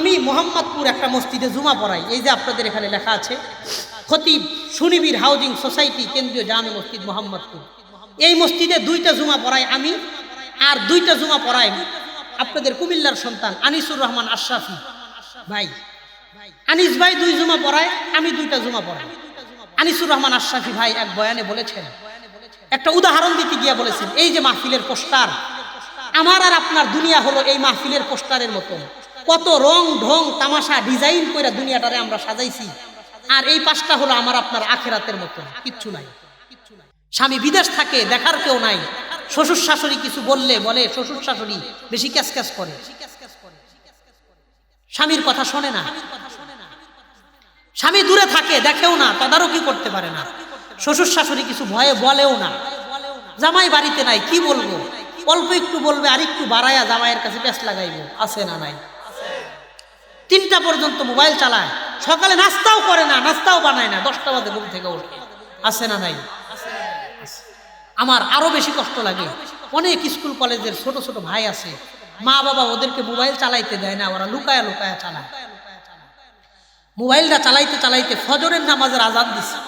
আমি মোহাম্মদপুর একটা মসজিদে জুমা পড়াই। এই যে আপনাদের এখানে লেখা আছে, খতিব সুনিবির হাউজিং সোসাইটি, কেন্দ্রীয় জামে মসজিদ মোহাম্মদপুর। এই মসজিদে দুইটা জুমা পড়াই আমি, আর দুইটা জুমা পড়াই আপনাদের কুমিল্লার সন্তান আনিসুর রহমান আশরাফি ভাই। আনিস ভাই দুই জুমা পড়ায়, আমি দুইটা জুমা পড়াই। আনিসুর রহমান আশরাফি ভাই এক বয়ানে বলেছেন, একটা উদাহরণ দিতে গিয়া বলেছেন, এই যে মাহফিলের পোস্টার, আমার আর আপনার দুনিয়া হলো এই মাহফিলের পোস্টারের মতো কত রং ঢং তামাশা ডিজাইন করে দুনিয়াটারে আমরা সাজাইছি। আর এই পাশটা হলো আমার আপনার আখেরাতের মতো কিচ্ছু নাই। স্বামী বিদেশ থাকে, দেখার কেউ নাই। শ্বশুর শাশুড়ি কিছু বললে বলে, শ্বশুর শাশুড়ি বেশি ক্যাস ক্যাস করে। স্বামীর কথা শোনে না। স্বামী দূরে থাকে, দেখেও না, তদারকি করতে পারে না। শ্বশুর শাশুড়ি কিছু ভয়ে বলেও না। জামাই বাড়িতে নাই, কি বলব? অল্প একটু বলবে আর একটু বাড়ায়া জামাইয়ের কাছে পেঁচ লাগাইবো, আছে না নাই। তিনটা পর্যন্ত মোবাইল চালায়। সকালে নাস্তাও করে না, নাস্তাও বানায় না, দশটা বাজে ঘুম থেকে ওঠে আছে না নাই? আমার আরও বেশি কষ্ট লাগে। অনেক স্কুল, কলেজের ছোট ছোট ভাই আছে। মা বাবা ওদেরকে মোবাইল চালাইতে দেয় না, ওরা লুকায়া লুকায়া চালায়। মোবাইলটা চালাইতে চালাইতে ফজরের নামাজের আজান দিছে।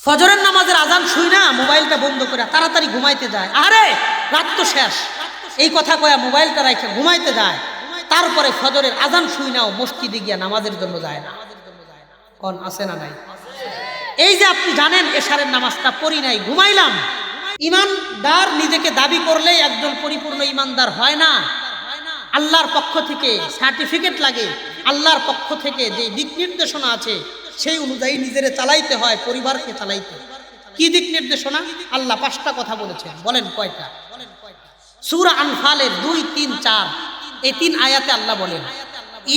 ফজরের নামাজের আজান শুই না, মোবাইলটা বন্ধ করে তাড়াতাড়ি ঘুমাইতে যায়। আরে, রাত তো শেষ। এই কথা কয়া মোবাইলটা রাখে ঘুমাইতে যায়। তারপরে ফজরের আজান শুই নাও, মসজিদে গিয়া নামাজের জন্য যায় না। কন, আছে না নাই? এই যে আপনি জানেন, এশারের নামাজটা পড়ি নাই, ঘুমাইলাম। ইমানদার নিজেকে দাবি করলেই একজন পরিপূর্ণ ইমানদার হয় না। আল্লাহর পক্ষ থেকে সার্টিফিকেট লাগে, আল্লাহর পক্ষ থেকে যে দিক নির্দেশনা আছে, সেই অনুযায়ী নিজেরে চালাইতে হয়, পরিবারকে চালাইতে কি দিক নির্দেশনা? আল্লাহ পাঁচটা কথা বলেছেন। বলেন কয়টা? সুরা আনফালের দুই, তিন, চার। এই তিন আয়াতে আল্লাহ বলেন,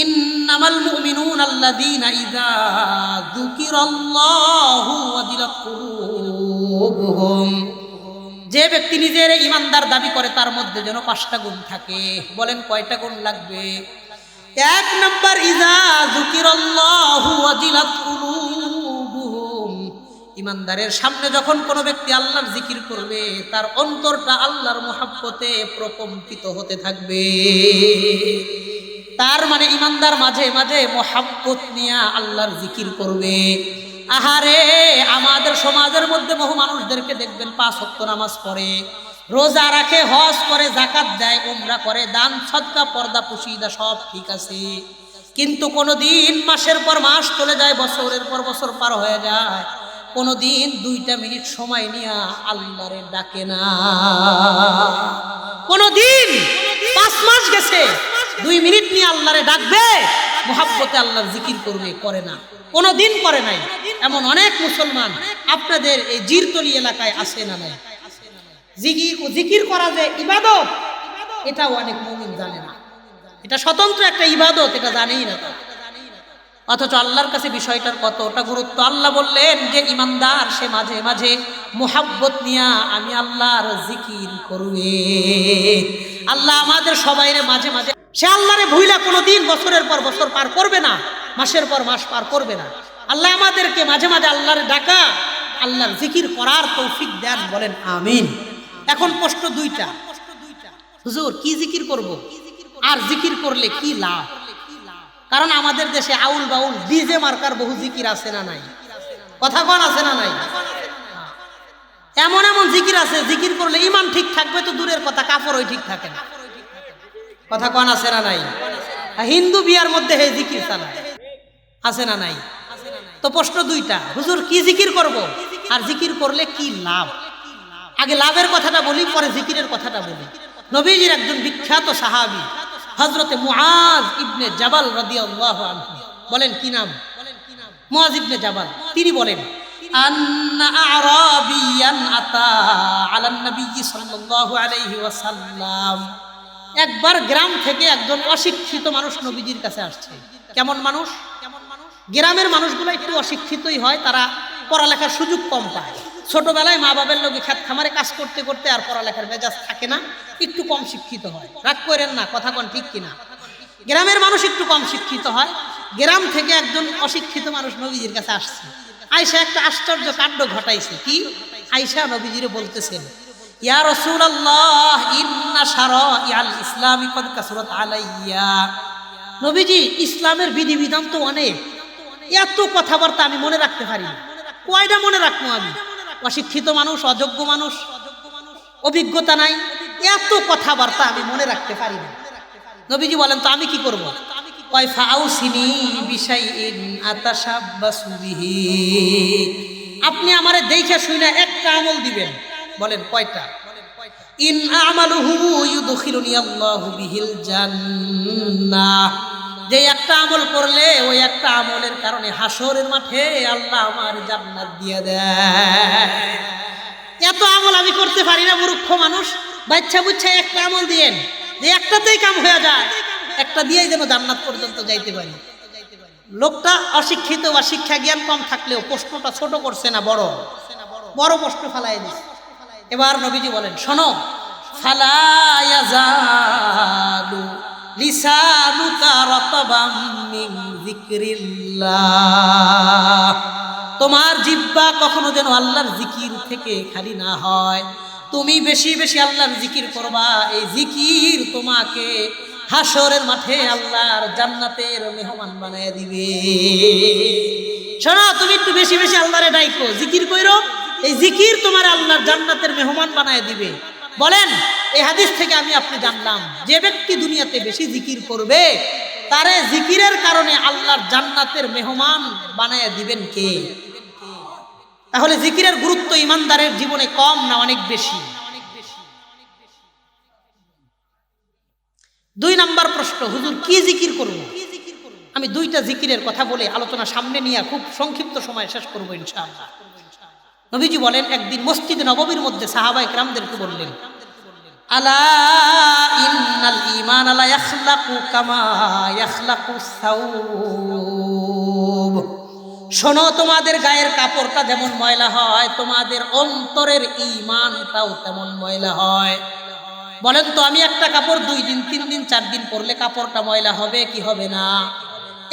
ইন্নামাল মুমিনুন আল্লাযীনা ইযা যুকিরাল্লাহু ওয়াজিলাত কুলুবুহুম। যে ব্যক্তি নিজের ইমানদার দাবি করে, তার মধ্যে যেন পাঁচটা গুণ থাকে। বলেন, কয়টা গুণ লাগবে? এক নম্বর ইজা যুকিরাল্লাহু ওয়াজিলাত কুলুবুহুম। ইমানদারের সামনে যখন কোনো ব্যক্তি আল্লাহর জিকির করবে, তার অন্তরটা আল্লাহর মোহাব্বতে প্রকম্পিত হতে থাকবে। তার মানে ইমানদার মাঝে মাঝে মোহাব্বত নিয়ে আল্লাহর জিকির করবে। আহারে, আমাদের সমাজের মধ্যে বহু মানুষদেরকে দেখবেন পাঁচ হক্ত নামাজ পড়ে, রোজা রাখে, হজ করে জাকাত দেয়, উমরা করে, দান, সদকা, পর্দা, পুশিদা, সব ঠিক আছে। কিন্তু কোনো দিন মাসের পর মাস চলে যায়, বছরের পর বছর পার হয়ে যায়। কোনো দিন দুইটা মিনিট সময় নিয়ে আল্লাহরে ডাকে না। কোনো দিন পাঁচ মাস গেছে, দুই মিনিট নিয়ে আল্লাহরে ডাকবে, মোহাব্বতে আল্লাহর জিকির করবে, করে না। কোনো দিন করে নাই। এমন অনেক মুসলমান আপনাদের এই জিরতলি এলাকায় আসে না নাই? জিকির করা যে ইবাদত, এটাও অনেক মুমিন জানে না। এটা স্বতন্ত্র একটা ইবাদত, এটা জানেই না তারা। অথচ আল্লাহর কাছে বিষয়টার কতটা গুরুত্ব? আল্লাহ বললেন যে, ইমানদার, সে মাঝে মাঝে মোহাব্বত নিয়া আমি আল্লাহর জিকির করবে। আল্লাহ আমাদের সবাইরে মাঝে মাঝে সে আল্লাহরে ভুইলা কোনোদিন বছরের পর বছর পার করবে না, মাসের পর মাস পার করবে না। আল্লাহ আমাদেরকে মাঝে মাঝে আল্লাহর ডাকা, আল্লাহর জিকির করার তৌফিক দেন বলেন, আমিন। এখন প্রশ্ন দুইটা। হুজুর, কি জিকির করব? আর জিকির করলে কি লাভ? কারণ আমাদের দেশে আউল বাউল ডিজে মার্কার বহু জিকির আছে না নাই? কথা কন আছে না নাই? এমন এমন জিকির আছে, জিকির করলে ইমান ঠিক থাকবে তো দূরের কথা কাপড় ওই ঠিক থাকে না কথা কন আছে না নাই? হিন্দু বিয়ার মধ্যে হে জিকির চালায়। আছে না নাই? তো প্রশ্ন দুইটা, হুজুর কি জিকির করব? আর জিকির করলে কি লাভ? আগে লাভের কথাটা বলি, পরে জিকিরের কথাটা বলি। নবীজির একজন বিখ্যাত সাহাবী হজরতে মুআজ ইবনে জাবাল রাদিয়াল্লাহু আনহু। বলেন কি নাম? মুআজ ইবনে জাবাল। তিনি বলেন, আন্না আরাবিয়ান আতা আলান নবী সাল্লাল্লাহু আলাইহি ওয়াসাল্লাম। একবার গ্রাম থেকে একজন অশিক্ষিত মানুষ নবীজির কাছে আসছে। কেমন মানুষ কেমন মানুষ? গ্রামের মানুষগুলো একটু অশিক্ষিতই হয়, তারা পড়ালেখার সুযোগ কম পায়। ছোটবেলায় মা বাবার লোকে খেত খামারে কাজ করতে করতে আর পড়ালেখার মেজাজ থাকে না, একটু কম শিক্ষিত হয়। রাগ করেন না, কথা কন ঠিক কিনা? গ্রামের মানুষ একটু কম শিক্ষিত হয়। গ্রাম থেকে একজন অশিক্ষিত মানুষ নবীজির কাছে আসছে। আয়সা একটা আশ্চর্য কাণ্ড ঘটাইছে। কি? আয়সা নবীজিরে বলতেছেন, ইয়া রাসূলুল্লাহ, ইন্না শারাইআল ইসলামি কদ কাসরাত আলাইয়া। নবীজি, ইসলামের বিধিবিধান তো অনেক। এত কথাবার্তা আমি মনে রাখতে পারি না। কয়টা মনে রাখব আমি? অশিক্ষিত মানুষ, অযোগ্য মানুষ, অভিজ্ঞতা নাই, এত কথাবার্তা আমি মনে রাখতে পারি না। নবীজি বলেন, তো আমি কি করব? আপনি আমারে দেখে শুনে একটা আমল দিবেন। বলেন, কয়টা? ইন আমালুহু ইউদখিলুনি আল্লাহু বিহিল জান্নাহ। যে একটা আমল করলে ওই একটা আমলের কারণে হাসরের মাঠে আল্লাহ আমার জান্নাত দিয়ে দেয়। এত আমল আমি করতে পারি না, মূর্খ মানুষ। বাচ্চা বুচ্ছা একটা আমল দিয়েন, যে একটাতেই কাম হয়ে যায়। একটা দিয়েই যেন জান্নাত পর্যন্ত যাইতে পারি। লোকটা অশিক্ষিত বা শিক্ষা জ্ঞান কম থাকলেও প্রশ্নটা ছোট করছে না, বড়। বড় প্রশ্ন ফালাই দিস এবার নবীজি বলেন, শোনো ফালায়াজালু তোমার জিব্বা কখনো যেন আল্লাহর জিকির থেকে খালি না হয়। তুমি বেশি বেশি আল্লাহর জিকির করবা, এই জিকির তোমাকে হাসরের মাঠে আল্লাহর জান্নাতের মেহমান বানায় দিবে। শোনো, তুমি একটু বেশি বেশি আল্লাহরে ডাইকো, জিকির কইরো, এই জিকির তোমার আল্লাহর জান্নাতের মেহমান বানায় দিবে। বলেন এই হাদিস থেকে আমি আপনি জানলাম, যে ব্যক্তি দুনিয়াতে বেশি জিকির করবে, তারে জিকিরের কারণে আল্লাহর জান্নাতের মেহমান বানায় দিবেন কে? তাহলে জিকিরের গুরুত্ব ইমানদারের জীবনে কম না অনেক বেশি? দুই নাম্বার প্রশ্ন, হুজুর, কি জিকির করব? আমি দুইটা জিকিরের কথা বলে আলোচনা সামনে নিয়ে খুব সংক্ষিপ্ত সময় শেষ করব ইনশাআল্লাহ। নবীজি বলেন, একদিন মসজিদ নববীর মধ্যে সাহাবাই রামদেরকে বললেন আলা ইন্নাল ঈমান আলা কামা শোনো, তোমাদের গায়ের কাপড়টা যেমন ময়লা হয়, তোমাদের অন্তরের ঈমানটাও তেমন ময়লা হয়। বলেন তো, আমি একটা কাপড় দুই দিন, তিন দিন, চার দিন পরলে কাপড়টা ময়লা হবে, কি হবে না?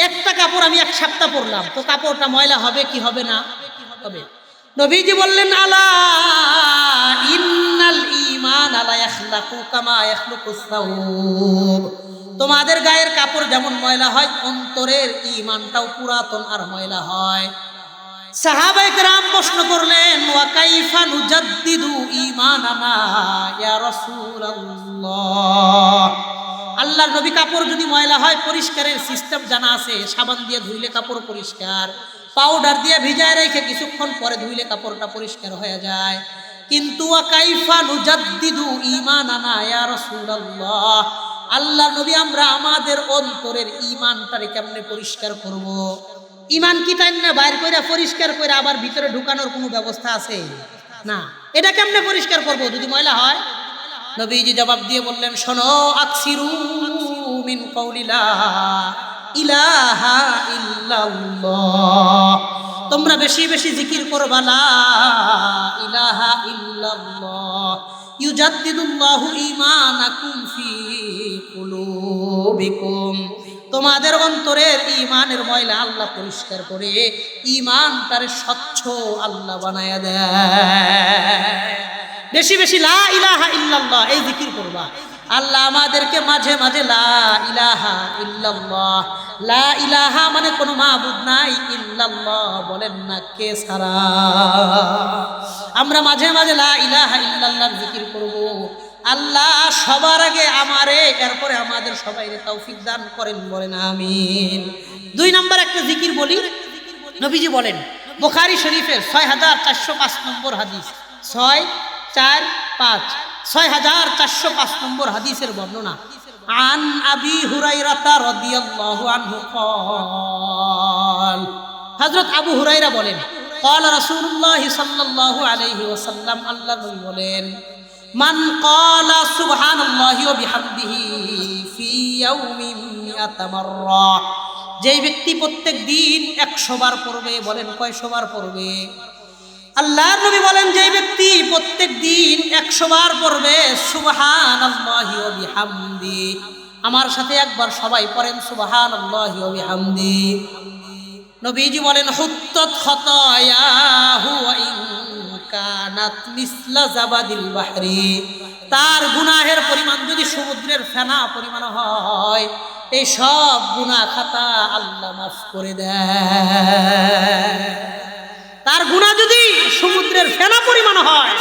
একটা কাপড় আমি এক সপ্তাহ পরলাম, তো কাপড়টা ময়লা হবে, কি হবে না? হবে। নবীজি বললেন, আলা ইন্নাল ঈমান আলা ইয়াখলাকু কামা ইয়াখলুকুস সাউব। তোমাদের গায়ের কাপড় যেমন ময়লা হয়, অন্তরের ইমানটাও পুরাতন আর ময়লা হয়। সাহাবায়ে কেরাম প্রশ্ন করলেন, ওয়া কাইফা নুজাদ্দিদু ঈমানানা, ইয়া রাসূলুল্লাহ? আল্লাহর নবী কাপড় যদি ময়লা হয়, পরিষ্কারের সিস্টেম জানা আছে, সাবান দিয়ে ধুইলে কাপড় পরিষ্কার। পাউডার দিয়ে ভিজায় রেখে কিছুক্ষণ পরে ধুইলে কাপড়টা পরিষ্কার হয়ে যায়। কিন্তু আল্লাহ নবী, আমরা আমাদের অন্তরের ঈমানটারে কেমনে পরিষ্কার করব। ইমান কি টাইম না? বাইর করে পরিষ্কার করে আবার ভিতরে ঢুকানোর কোনো ব্যবস্থা আছে? না। এটা কেমনে পরিষ্কার করব যদি ময়লা হয়? নবীজি জবাব দিয়ে বললেন, শোনো, আকসিরু মিন কৌলিলা ইলাহা ইল্লাল্লাহ। তোমরা বেশি বেশি জিকির করবা, লা ইলাহা ইল্লাল্লাহ, ইউজাদ্দিদুল্লাহু ঈমানাকুম ফি কুলুবিকুম। তোমাদের অন্তরের ঈমানের ময়লা আল্লাহ পরিষ্কার করে ঈমানটারে স্বচ্ছ আল্লাহ বানায়া দেয়। বেশি বেশি লা ইলাহা ইল্লাল্লাহ, এই জিকির করবা। আল্লাহ আমাদেরকে মাঝে মাঝে লা ইলাহা ইল্লাল্লাহ। লা ইলাহা মানে কোনো মাহবুদ নাই, ইল্লাল্লাহ বলেন না কে সারা আমরা মাঝে মাঝে লা ইলাহা ইল্লাল্লাহর জিকির করব। আল্লাহ সবার আগে আমারে, এরপরে আমাদের সবাই তৌফিক দান করেন, বলেন আমিন। দুই নম্বর একটা জিকির বলি, নবীজি বলেন, বুখারী শরীফের ছয় হাজার চারশো পাঁচ নম্বর হাদিস, ছয় চার পাঁচ। ছয় হাজার চারশো পাঁচ নম্বর হাদিসের বর্ণনা عن أبي هريرة رضي الله عنه قال হযরত আবু হুরাইরা বলেন قال رسول الله صلى الله عليه وسلم আল্লাহ নবী বলেন মান قال سبحان الله وبحمده في يوم مئة مرة যেই ব্যক্তি প্রত্যেক দিন একশো বার পড়বে বলেন কয়শো বার পড়বে আল্লাহর নবী বলেন, যে ব্যক্তি প্রত্যেক দিন একশো বার পড়বে সুবহান বিহামদি। আমার সাথে একবার সবাই পড়েন সুবহান বিহামদি। নবীজি বলেন, হুত্তত কানাত মিসলা জাবাদিল বাহরি। তার গুনাহের পরিমাণ যদি সমুদ্রের ফেনা পরিমাণ হয়, এই সব গুনাহ খাতা আল্লাহ মাফ করে দেয় তার গুনাহ যদি সমুদ্রের ফেনা পরিমাণ হয়,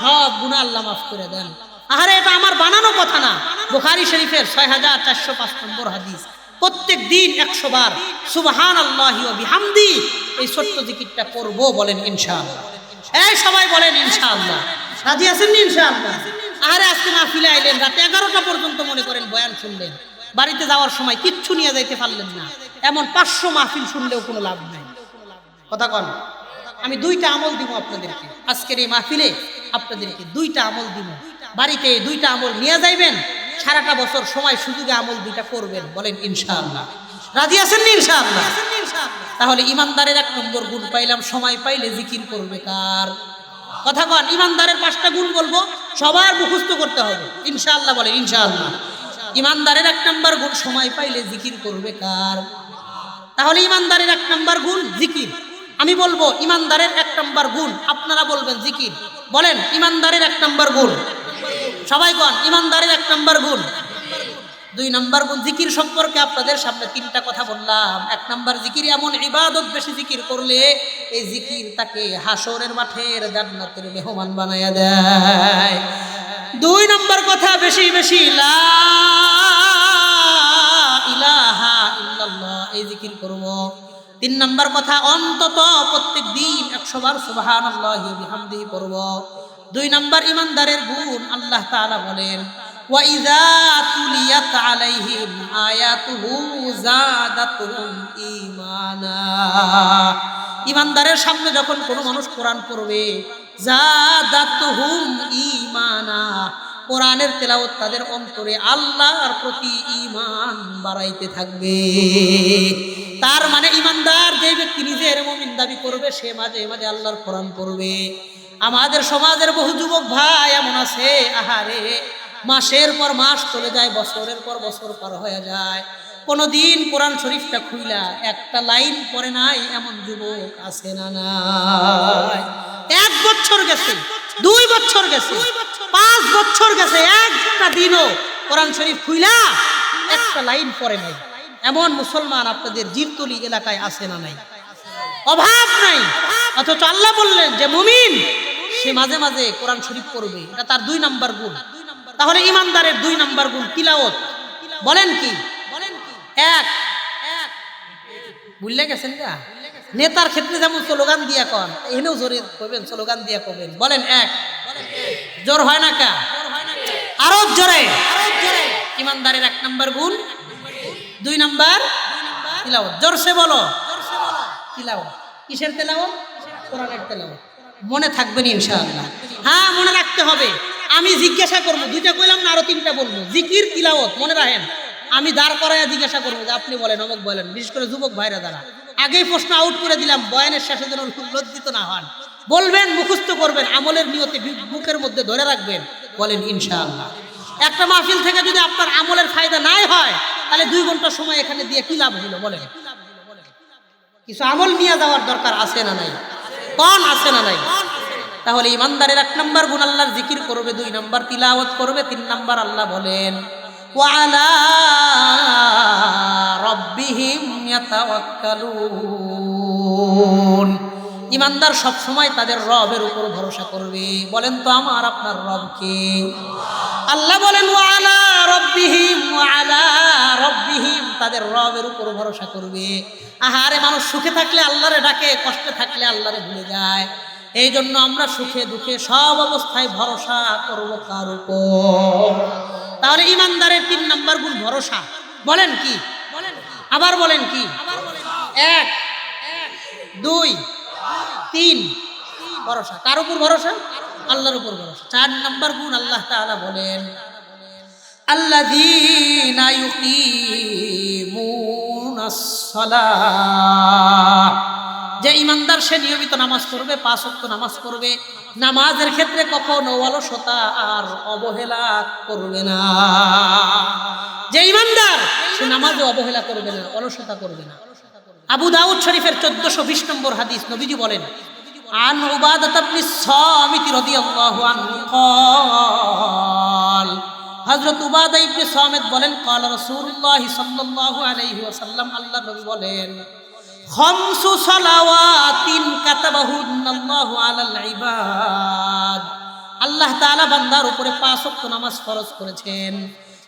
সব গুনাহ আল্লাহ মাফ করে দেন। আরে এটা আমার বানানো কথা না। বুখারি শরীফের ছয় হাজার চারশো পাঁচ নম্বর হাদিস। প্রত্যেক দিন একশো বার সুবহান আল্লাহি বিহামদি এই ছোট্ট জিকিরটা করব বলেন ইনশাআল্লাহ। এই সবাই বলেন ইনশাআল্লাহ। রাজি আছেন ইনশাআল্লাহ? আরে আজকে মাহফিলে আইলেন, রাতে এগারোটা পর্যন্ত মনে করেন বয়ান শুনলেন। বাড়িতে যাওয়ার সময় কিচ্ছু নিয়ে যাইতে পারলেন না। এমন পাঁচশো মাহফিল শুনলেও কোনো লাভ নাই। কথা কন। আমি দুইটা আমল দিব আপনাদেরকে। আজকের এই মাহফিলে আপনাদেরকে দুইটা আমল দিব। বাড়িতে দুইটা আমল নিয়ে যাইবেন, সারাটা বছর সময় সুযোগে আমল দুইটা করবেন, বলেন ইনশাআল্লাহ। রাজি আছেন ইনশাআল্লাহ? তাহলে ইমানদারের এক নম্বর গুণ পাইলাম, সময় পাইলে জিকির করবে কার? কথা বল ইমানদারের পাঁচটা গুণ বলব, সবার মুখস্থ করতে হবে। ইনশাআল্লাহ বলেন, ইনশাআল্লাহ। ইমানদারের এক নম্বর গুণ, সময় পাইলে জিকির করবে কার? তাহলে ইমানদারের এক নম্বর গুণ জিকির। আমি বলব, ইমানদারের এক নম্বর গুণ। আপনারা বলবেন, জিকির। বলেন, ইমানদারের এক নম্বর গুণ। সবাই কন ইমানদারের এক নম্বর গুণ। দুই নম্বর গুণ, জিকির সম্পর্কে আপনাদের সামনে তিনটা কথা বললাম। এক নম্বর, জিকির এমন ইবাদত বেশি জিকির করলে এই জিকির তাকে হাসরের মাঠের জান্নাতের মেহমান বানায়া দেয়। দুই নম্বর কথা বেশি বেশি, লা ইলাহা ইল্লাল্লাহ, এই জিকির করব। তিন নম্বর কথা, অন্তত প্রত্যেক দিন একশো বার সুবাহান আল্লাহামদি করব দুই নম্বর ইমানদারের গুণ, আল্লাহ তালা বলেন ইমানদারের সামনে যখন কোনো মানুষ কোরআন করবে যা ইমানা কোরআনের তেলাওয়াত তাদের অন্তরে আল্লাহর প্রতি ঈমান বাড়াইতে থাকবে। তার মানে ইমানদার যে ব্যক্তি নিজের মুমিন দাবি করবে, সে মাঝে মাঝে আল্লাহর কোরআন পড়বে। আমাদের সমাজের বহু যুবক ভাই এমন আছে, আহারে, মাসের পর মাস চলে যায়, বছরের পর বছর পার হয়ে যায়। কোনদিন কোরআন শরীফটা খুইলা একটা লাইন পড়ে নাই, এমন যুবক আছে না নাই। এক বছর গেছে। দুই বছর গেছে। পাঁচ বছর গেছে একটা দিনও কোরআন শরীফ খুইলা একটা লাইন পড়ে নাই। এমন মুসলমান আপনাদের জিরতলি এলাকায় আছে না নাই? অভাব নাই। অথচ আল্লাহ বললেন যে মুমিন সে মাঝে মাঝে কোরআন শরীফ পড়বে। এটা তার দুই নাম্বার গুণ। তাহলে ইমানদারের দুই নাম্বার গুণ তিলাওত বলেন কি? বলেন কি? এক এক। বুঝলে গেছেন গা? নেতার ক্ষেত্রে যেমন স্লোগান দিয়া কন এনেও জোরে করবেন স্লোগান দিয়া করবেন বলেন এক। জোর হয় না কা? আরও জোরে। ইমানদারের এক নাম্বার গুণ। দুই নাম্বার। তিলাওয়াত। জোরসে বলো। তিলাওয়াত। কিসের তেলাওয়াত? কোরআনের তেলাওয়াত। মনে থাকবেন ইনশাআল্লাহ। হ্যাঁ মনে রাখতে হবে। আমি জিজ্ঞাসা করব, দুইটা কইলাম না, আরও তিনটা বলব। জিকির, তিলাওয়াত, মনে রাখেন? আমি দাঁড় করাইয়া জিজ্ঞাসা করব যে, আপনি বলেন, অমুক বলেন, বিশেষ করে যুবক ভাইরা দ্বারা আগেই প্রশ্ন আউট করে দিলাম, বয়ানের শেষে যেন লজ্জিত না হন। বলবেন, মুখস্থ করবেন, আমলের নিয়তে বুকের মধ্যে ধরে রাখবেন, বলেন ইনশাআল্লাহ। একটা মাহফিল থেকে যদি আপনার আমলের ফায়দা নাই হয়, তাহলে দুই ঘণ্টা সময় এখানে দিয়ে কি লাভ হইল, বলেন। কিছু আমল নিয়ে যাওয়ার দরকার আছে না নাই? কন আছে না নাই? তাহলে ইমানদারের এক নম্বর গুণ আল্লাহর জিকির করবে, দুই নম্বর তিলাওয়াত করবে, তিন নম্বর আল্লাহ বলেন ওয়ালা রব্বিহিম ইয়াতাওয়াক্কালুন। ইমানদার সব সময় তাদের রবের উপর ভরসা করবে। বলেন তো, আমার আপনার রবকে আল্লাহ বলেন তাদের রবের উপর ভরসা করবে। আহারে, মানুষ সুখে থাকলে আল্লাহরে ডাকে, কষ্টে থাকলে আল্লাহরে ভুলে যায়। এই জন্য আমরা সুখে দুঃখে সব অবস্থায় ভরসা করব কার উপর? তাহলে ইমানদারের তিন নম্বর গুণ ভরসা। বলেন কি? আবার বলেন কি? এক, দুই, তিন। ভরসা। কার উপর ভরসা? আল্লাহর উপর ভরসা। চার নম্বর গুণ আল্লাহ তাআলা বলেন الذين يقيمون সালাহ। যে ইমানদার সে নিয়মিত নামাজ পড়বে পাঁচ ওয়াক্ত নামাজ পড়বে নামাজের ক্ষেত্রে কখনো অলসতা আর অবহেলা করবে না যে ইমানদার সে নামাজে অবহেলা করবে না অলসতা করবে না আবু দাউদ শরীফের চোদ্দশো বিশ নম্বর হাদিস নবীজি বলেন عن عبادة بن الصامت رضي الله عنه قال হযরত উবাদা ইবনে সামিত বলেন قال رسول الله صلى الله عليه وسلم আল্লাহ নবী বলেন খমসু সালাওয়াতিন কাতাবাহুন্নাল্লাহু আলাল ইবাদ। আল্লাহ তাআলা বান্দার উপরে পাঁচ ওয়াক্ত নামাজ ফরজ করেছেন।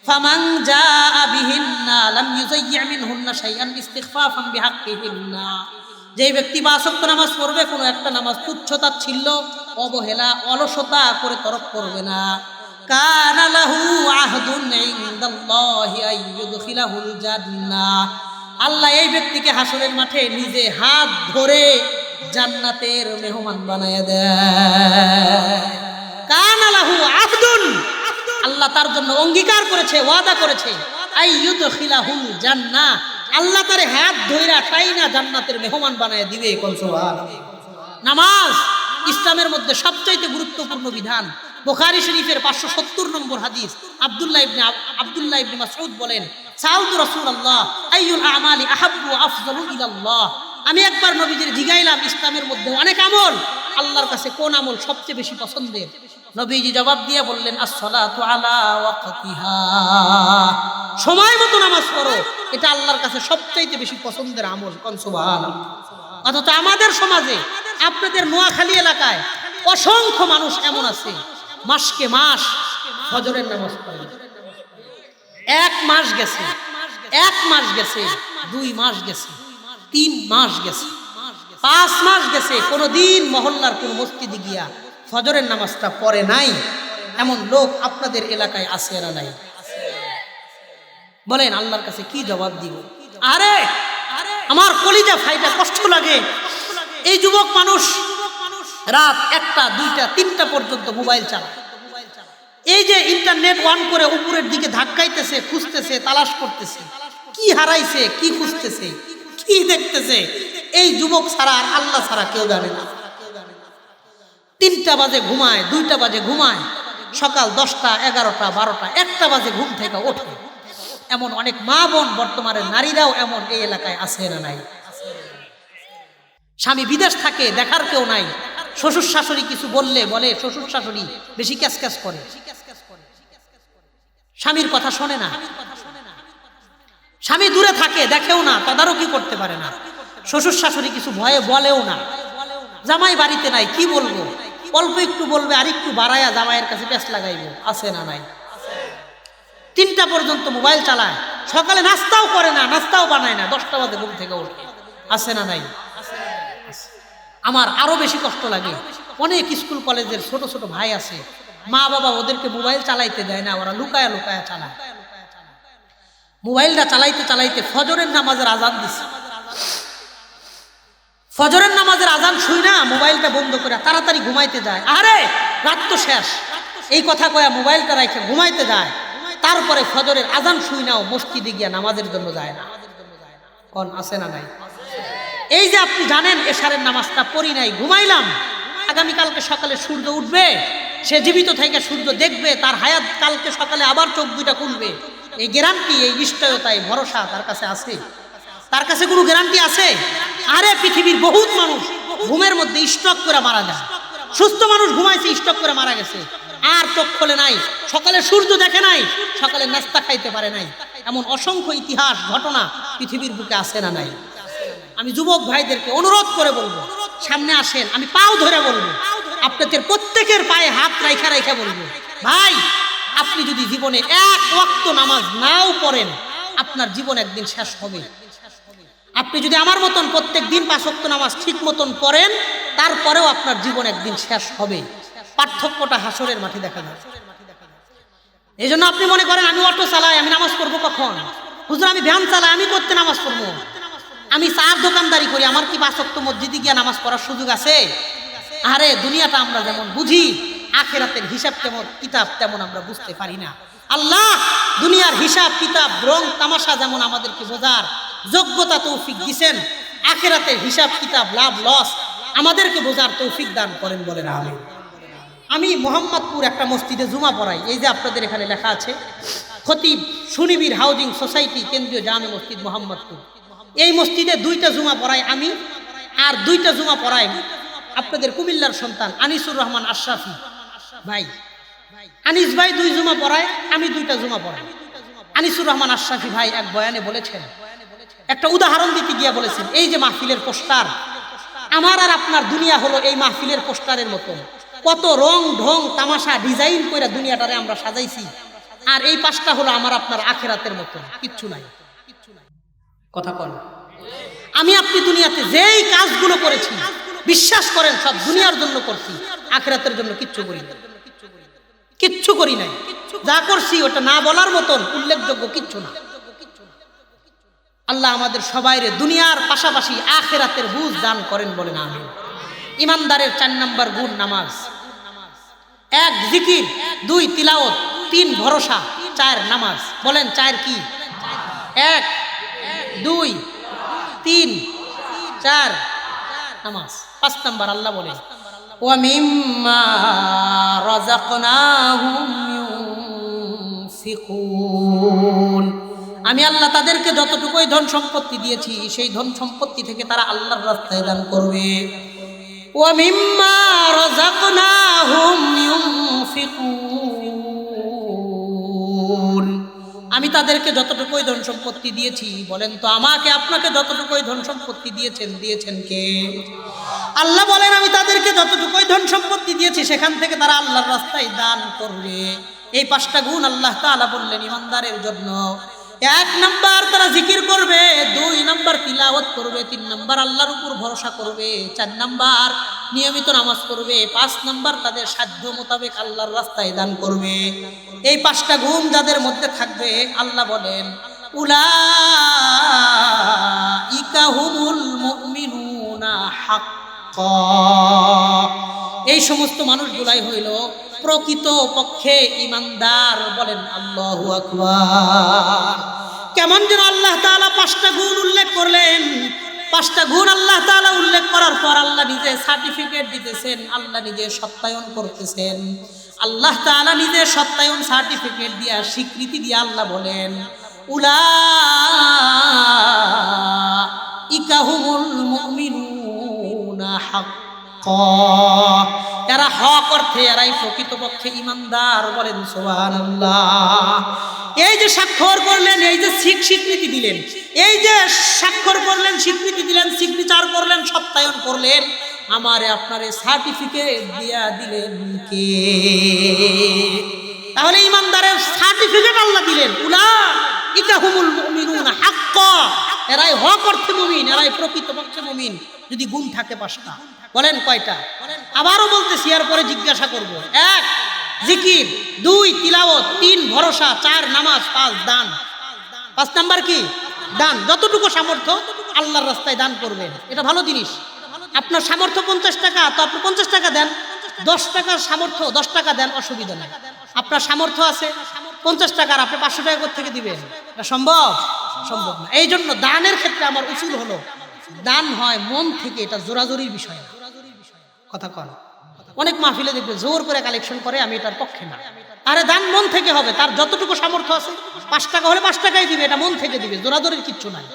ফামান জাআ বিহিন্না লাম ইউযায়্যি মিনহুন্না শাইআন ইস্তিগফাফান বিহাক্কিহিন্না। যে ব্যক্তি ওয়াক্ত নামাজ পড়বে, কোনো একটা নামাজ তুচ্ছতা ছিল, অবহেলা, অলসতা করে তরক করবে না। কানা লাহু আহদুন ইনদাল্লাহি আইয়ুদখিলাহুল জান্নাহ। আল্লাহ এই ব্যক্তিকে হাসরের মাঠে নিজে হাত ধরে জান্নাতের মেহমান বানায় দেয়। কান আলাহু আহদুন। আল্লাহ তার জন্য অঙ্গীকার করেছে, ওয়াদা করেছে। আইয়ুদ খিলাহুল জান্নাহ। আল্লাহ তারে হাত ধইরা টাইনা জান্নাতের মেহমান বানায় দিবে, কোন নামাজ ইসলামের মধ্যে সবচাইতে গুরুত্বপূর্ণ বিধান। বুখারী শরীফের পাঁচশো সত্তর নম্বর হাদিস আবদুল্লাহ ইবনে আব- আব্দুল্লাহ ইবনে মাসউদ বলেন, সাউদ রাসূলুল্লাহ, আইয়ুল আমালি আহাব্বু আফজালু ইলাল্লাহ। আমি একবার নবীজির জিগাইলাম, ইসলামের মধ্যে অনেক আমল। আল্লাহর কাছে কোন আমল সবচেয়ে বেশি পছন্দের? নবীজি জবাব দিয়ে বললেন, আসসালাতু আলা ওয়াক্তিহা। সময় মতো নামাজ পড়ো, এটা আল্লাহর কাছে সবচাইতে বেশি পছন্দের আমল, কোন অথচ আমাদের সমাজে, আপনাদের নোয়াখালী এলাকায় অসংখ্য মানুষ এমন আছে মাসকে মাস ফজরের নামাজ পড়ে। এক মাস গেছে, এক মাস গেছে, দুই মাস গেছে, তিন মাস গেছে, পাঁচ মাস গেছে, কোনোদিন মহল্লার কোন মসজিদে গিয়া ফজরের নামাজটা পড়ে নাই। এমন লোক আপনাদের এলাকায় আছে না নাই? বলেন, আল্লাহর কাছে কি জবাব দিব? আরে, আমার কলিজা ফাইটা কষ্ট লাগে। এই যুবক মানুষ রাত একটা, দুইটা, তিনটা পর্যন্ত মোবাইল চালায়। এই যে ইন্টারনেট অন করে উপরের দিকে ধাক্কাইতেছে, খুঁজতেছে, তালাশ করতেছে, কি হারাইছে, কি খুঁজতেছে, কি দেখতেছে, এই যুবক ছাড়া আর আল্লাহ ছাড়া কেউ জানে না। তিনটা বাজে ঘুমায়, দুইটা বাজে ঘুমায়, সকাল দশটা, এগারোটা, বারোটা, একটা বাজে ঘুম থেকে ওঠে। এমন অনেক মা বোন, বর্তমানে নারীরাও এমন এই এলাকায় আছে না নাই? স্বামী বিদেশ থাকে, দেখার কেউ নাই। শ্বশুর শাশুড়ি কিছু বললে বলে, শ্বশুর শাশুড়ি বেশি ক্যাস ক্যাস করে। স্বামীর কথা শোনে না। স্বামী দূরে থাকে, দেখেও না, তদারকি করতে পারে না। শ্বশুর শাশুড়ি কিছু ভয়ে বলেও না। জামাই বাড়িতে নাই, কি বলব? অল্প একটু বলবে আর একটু বাড়ায়া জামাইয়ের কাছে প্যাস লাগাইবো। আছে না নাই? তিনটা পর্যন্ত মোবাইল চালায়। সকালে নাস্তাও করে না, নাস্তাও বানায় না, দশটা বাজে ঘুম থেকে ওঠে। আছে না নাই? আমার আরও বেশি কষ্ট লাগে। অনেক স্কুল, কলেজের ছোট ছোট ভাই আছে। মা বাবা ওদেরকে মোবাইল চালাইতে দেয় না, ওরা লুকায়া লুকায়া চালায়। মোবাইলটা চালাইতে চালাইতে ফজরের নামাজের আজান দিছে। ফজরের নামাজের আজান শুই না, মোবাইলটা বন্ধ করে তাড়াতাড়ি ঘুমাইতে যায়। আরে রাত তো শেষ। এই কথা কয়া মোবাইলটা রাখে ঘুমাইতে যায়। তারপরে ফজরের আজান শুই নাও, মসজিদে গিয়া নামাজের জন্য যায় না। কোন, আছে না নাই? এই যে আপনি জানেন, এশারের নামাজটা পড়ি নাই, ঘুমাইলাম। আগামীকালকে সকালে সূর্য উঠবে, সে জীবিত থেকে সূর্য দেখবে, তার হায়াত কালকে সকালে আবার চোখ দুইটা খুলবে। এই গ্যারান্টি, এই নিশ্চয়তা, এই ভরসা তার কাছে আছে। তার কাছে কোনো গ্যারান্টি আছে? আরে, পৃথিবীর বহুত মানুষ ঘুমের মধ্যে স্টক করে মারা যায়। সুস্থ মানুষ ঘুমাইছে স্টক করে মারা গেছে। আর চোখ খোলে নাই। সকালে সূর্য দেখে নাই, সকালে নাস্তা খাইতে পারে নাই। এমন অসংখ্য ইতিহাস, ঘটনা পৃথিবীর বুকে আসে না নাই? আমি যুবক ভাইদেরকে অনুরোধ করে বলব সামনে আসেন আমি পাও ধরে বলব আপনাদের প্রত্যেকের পায়ে হাত রাইখা রাইখা বলব। ভাই আপনি যদি জীবনে এক ওয়াক্ত নামাজ নাও পড়েন আপনার জীবন একদিন শেষ হবে। আপনি যদি আমার মতন প্রত্যেক দিন পাঁচ ওয়াক্ত নামাজ ঠিক মতন পড়েন তারপরেও আপনার জীবন একদিন শেষ হবে। পার্থক্যটা হাসরের মাঠে দেখা যায়। এই জন্য আপনি মনে করেন আমি অটো চালাই আমি নামাজ পড়ব কখন? হুজুর আমি ভ্যান চালাই আমি করতে নামাজ পড়ব। আমি চার দোকানদারি করি, আমার কি বাসক্ত মসজিদে গিয়ে নামাজ পড়ার সুযোগ আছে? আরে, দুনিয়াটা আমরা যেমন বুঝি, আখেরাতের হিসাব তেমন, কিতাব তেমন আমরা বুঝতে পারি না। আল্লাহ, দুনিয়ার হিসাব, কিতাব, রং, তামাশা যেমন আমাদেরকে বোঝার যোগ্যতা, তৌফিক দিছেন, আখেরাতের হিসাব, কিতাব, লাভ, লস আমাদেরকে বোঝার তৌফিক দান করেন বলেন আমি আমি মোহাম্মদপুর একটা মসজিদে জুমা পড়াই, এই যে আপনাদের এখানে লেখা আছে, খতিব সুনিবির হাউজিং সোসাইটি, কেন্দ্রীয় জামে মসজিদ মোহাম্মদপুর। এই মসজিদে দুইটা জুমা পড়াই আমি আর দুইটা জুমা পড়াই আপনাদের কুমিল্লার সন্তান আনিসুর রহমান আশরাফি। ভাই, আনিস ভাই দুই জুমা পড়ায়, আমি দুইটা জুমা পড়াই। আনিসুর রহমান আশরাফি ভাই এক বয়ানে বলেছেন, একটা উদাহরণ দিতে গিয়া বলেছেন, এই যে মাহফিলের পোস্টার, আমার আর আপনার দুনিয়া হলো এই মাহফিলের পোস্টারের মতো। কত রং ঢং তামাশা ডিজাইন করে দুনিয়াটারে আমরা সাজাইছি, আর এই পাশটা হলো আমার আপনার আখেরাতের মতো, কিচ্ছু নাই। কথা কন। আমি আপনি দুনিয়াতে যেই কাজগুলো করেছি, বিশ্বাস করেন, সব দুনিয়ার জন্য করছি, আখেরাতের জন্য কিচ্ছু করি না কিচ্ছু করি নাই। যা করছি, ওটা না বলার মতন উল্লেখযোগ্য কিচ্ছু না। আল্লাহ আমাদের সবাইরে দুনিয়ার পাশাপাশি আখেরাতের বুঝ দান করেন বলেন আমি ইমানদারের চার নাম্বার গুণ নামাজ। এক, জিকির। দুই তিলাওত তিন, ভরসা। চার, নামাজ। বলেন, চার কি? এক দুই তিন চার নামাজ পাঁচ নাম্বার আল্লাহ বলেন وَمِمَّا رَزَقْنَاهُمْ يُنفِقُونَ আমি আল্লাহ তাদেরকে যতটুকুই ধন সম্পত্তি দিয়েছি সেই ধন সম্পত্তি থেকে তারা আল্লাহর রাস্তায় দান করবে وَمِمَّا رَزَقْنَاهُمْ يُنفِقُونَ আমি তাদেরকে যতটুকুই ধন সম্পত্তি দিয়েছি, বলেন তো আমাকে আপনাকে যতটুকুই ধন সম্পত্তি দিয়েছেন দিয়েছেন কে? আল্লাহ বলেন, আমি তাদেরকে যতটুকুই ধন সম্পত্তি দিয়েছি, সেখান থেকে তারা আল্লাহর রাস্তায় দান করবে। এই পাঁচটা গুণ আল্লাহ তালা বললেন ইমানদারের জন্য। এক নাম্বার তারা জিকির করবে, দুই নাম্বার তিলাওয়াত করবে, তিন নাম্বার আল্লাহর উপর ভরসা করবে, চার নাম্বার নিয়মিত নামাজ পড়বে, পাঁচ নাম্বার তাদের সাধ্য মোতাবেক আল্লাহর রাস্তায় দান করবে। এই পাঁচটা গুণ যাদের মধ্যে থাকবে, আল্লাহ বলেন উলা ইকাহুমুল মুমিনুনা হাক্কা। এই সমস্ত মানুষগুলাই হইল। প্রকৃত পক্ষে ইমানদার বলেন আল্লাহ আকবার। কেমন যেন আল্লাহ তাআলা পাঁচটা গুণ উল্লেখ করলেন। পাঁচটা গুণ আল্লাহ তাআলা উল্লেখ করার পর আল্লাহ নিজে সার্টিফিকেট দিতেছেন, আল্লাহ নিজে সত্যায়ন করতেছেন। আল্লাহ তাআলা নিজে সত্যায়ন সার্টিফিকেট দিয়া স্বীকৃতি দিয়ে আল্লাহ বলেন উলা ইকাহুমুল মুমিনুনা হাক্কা। এরা হক অর্থে, এরাই প্রকৃতপক্ষে ইমানদার বলেন সুবহানাল্লাহ। এই যে স্বাক্ষর করলেন, এই যে স্বীক- স্বীকৃতি দিলেন, এই যে স্বাক্ষর করলেন, স্বীকৃতি দিলেন, সিগনেচার করলেন, সত্যায়ন করলেন, আমারে আপনারে সার্টিফিকেট দিয়া দিলেন কে? তাহলে ইমানদারের সার্টিফিকেট আল্লাহ দিলেন। উলা ইকাহুমুল মুমিনুনা হাক্কা। এরাই হক অর্থে মুমিন, এরাই প্রকৃতপক্ষে মুমিন। যদি গুণ থাকে পাঁচটা। বলেন কয়টা? আবারও বলতেছি এর পরে জিজ্ঞাসা করব। এক, জিকির। দুই, তিলাওয়াত। তিন, ভরসা। চার, নামাজ। পাঁচ, দান। পাঁচ নাম্বার কি? দান। যতটুকু সামর্থ্য আল্লাহর রাস্তায় দান করবেন। এটা ভালো জিনিস। আপনার সামর্থ্য পঞ্চাশ টাকা, তো আপনি পঞ্চাশ টাকা দেন। দশ টাকার সামর্থ্য, দশ টাকা দেন, অসুবিধা নেই। আপনার সামর্থ্য আছে, পঞ্চাশ টাকার, আপনি পাঁচশো টাকা থেকে দিবেন? এটা সম্ভব? সম্ভব না। এই জন্য দানের ক্ষেত্রে আমার উচুল হলো, দান হয় মন থেকে, এটা জোরাজোরির বিষয়। না। কথা কন। অনেক মাহফিলে দেখবে জোর করে কালেকশন করে, আমি এটার পক্ষে না। আরে দান মন থেকে হবে, তার যতটুকু সামর্থ্য আছে, পাঁচ টাকা হলে পাঁচ টাকাই দিবে, এটা মন থেকে দিবে জোরাজোরির কিচ্ছু নাই।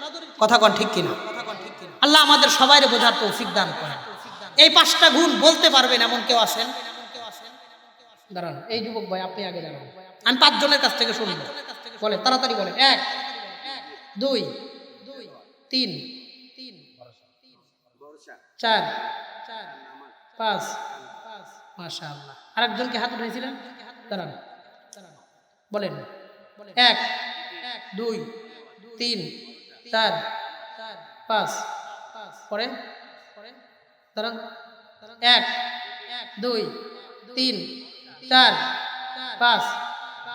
কথা কন ঠিক কিনা? আল্লাহ আমাদের সবাইরে বোঝার তৌফিক দান করেন। এই পাঁচটা গুণ বলতে পারবেন এমন কেউ আছেন? দাঁড়ান, এই যুবক ভাই, আপনি আগে দাঁড়ান। আমি পাঁচজনের কাছ থেকে শুনব। বলে, তাড়াতাড়ি বলে, এক, দুই দুই তিন, চার পাঁচ। মাশা আল্লাহ আরেকজনকে হাত উঠেছিলেন দাঁড়ান। বলেন। এক, দুই, তিন, চার, পাঁচ। পরে? দাঁড়ান। এক, দুই, তিন, চার, পাঁচ।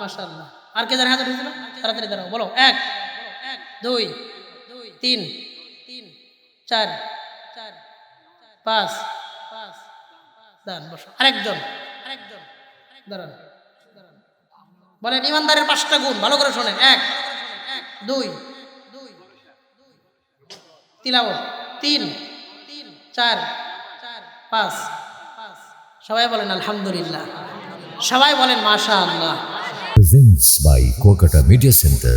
মাশা আল্লাহ আর কে যারা হাত উঠেছিল তাড়াতাড়ি দাঁড়াও, বলো। এক, দুই, তিন, চার, পাঁচ। দাঁড়ান, বসো। আরেকজন। আরেকজন দাঁড়ান। বলেন, ইমানদারের পাঁচটা গুণ, ভালো করে শোনেন। এক, দুই তিলাও তিন, চার, পাঁচ। সবাই বলেন, আলহামদুলিল্লাহ। সবাই বলেন মাশা আল্লাহ presents by Kolkata Media Center.